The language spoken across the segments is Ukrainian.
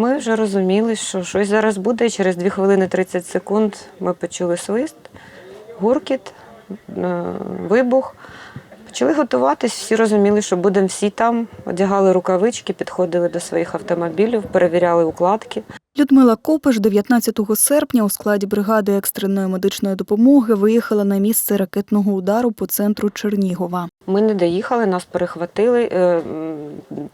Ми вже розуміли, що щось зараз буде. Через 2 хвилини 30 секунд ми почули свист, гуркіт, е, вибух. Почали готуватись, всі розуміли, що будемо всі там. Одягали рукавички, підходили до своїх автомобілів, перевіряли укладки. Людмила Копиш 19 серпня у складі бригади екстреної медичної допомоги виїхала на місце ракетного удару по центру Чернігова. Ми не доїхали, нас перехватили е,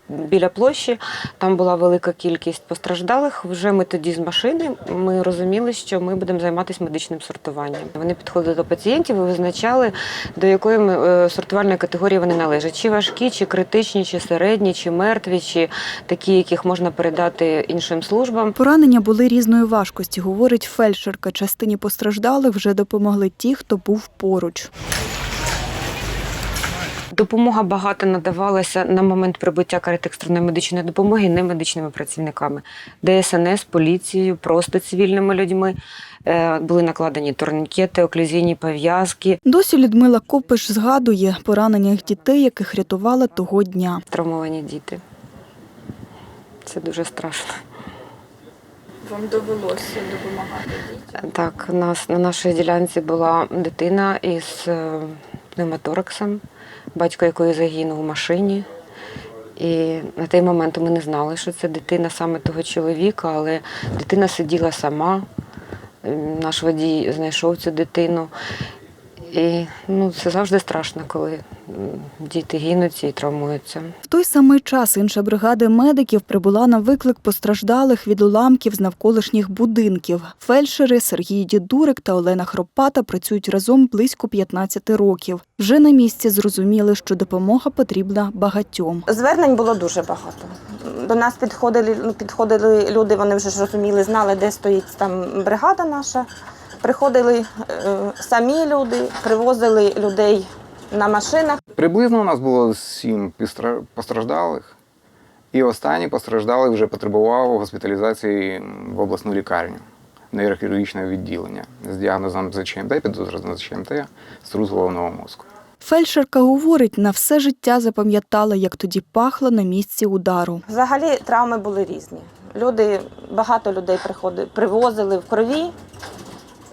біля площі. Там була велика кількість постраждалих. Вже ми тоді з машини ми розуміли, що ми будемо займатися медичним сортуванням. Вони підходили до пацієнтів і визначали, до якої е, сортувальної категорії вони належать: чи важкі, чи критичні, чи середні, чи мертві, чи такі, яких можна передати іншим службам. Поранення були різної важкості, говорить фельдшерка. Частині постраждалих вже допомогли ті, хто був поруч. Допомога багато надавалася на момент прибуття карет екстреної медичної допомоги не медичними працівниками, ДСНС, поліцією, просто цивільними людьми. Е, Були накладені турнікети, оклюзійні пов'язки, Досі Людмила Копиш згадує поранених дітей, яких рятувала того дня. травмовані діти. Це дуже страшно. Вам довелося допомагати дітям? Так, у нас на нашій ділянці була дитина із е, пневмотораксом, батько якої загинув у машині. І на той момент ми не знали, що це дитина саме того чоловіка, але дитина сиділа сама. Наш водій знайшов цю дитину. І ну, це завжди страшно, коли діти гинуть і травмуються. В той самий час інша бригада медиків прибула на виклик постраждалих від уламків з навколишніх будинків. Фельдшери Сергій Дідурик та Олена Хропата працюють разом близько 15 років. Вже на місці зрозуміли, що допомога потрібна багатьом. Звернень було дуже багато. До нас підходили, ну, підходили люди, вони вже ж розуміли, знали, де стоїть там бригада наша. Приходили е, самі люди, привозили людей на машинах. Приблизно у нас було сім пістра- постраждалих, і останній постраждалий вже потребував госпіталізації в обласну лікарню, нейрохірургічне відділення з діагнозом ЗЧМТ, підозра на ЗЧМТ, струс головного мозку. Фельдшерка говорить, на все життя запам'ятала, як тоді пахло на місці удару. Взагалі травми були різні. Люди, багато людей приходили, привозили в крові.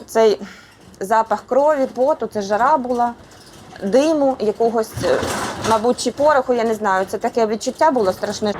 Цей запах крові, поту, це жара була, диму, якогось, е, мабуть, чи пороху, я не знаю. Це таке відчуття було страшне.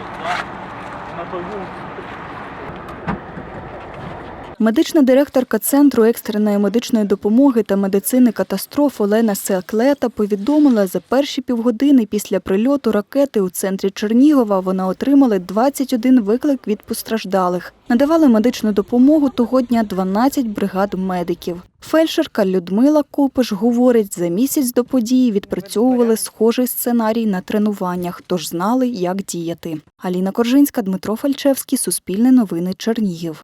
Медична директорка Центру екстреної медичної допомоги та медицини катастроф Олена Секлета повідомила, за перші півгодини після прильоту ракети у центрі Чернігова вона отримала 21 виклик від постраждалих. Надавали медичну допомогу того дня 12 бригад медиків. Фельдшерка Людмила Копиш говорить, за місяць до події відпрацьовували схожий сценарій на тренуваннях, тож знали, як діяти. Аліна Коржинська, Дмитро Фальчевський, Суспільне новини, Чернігів.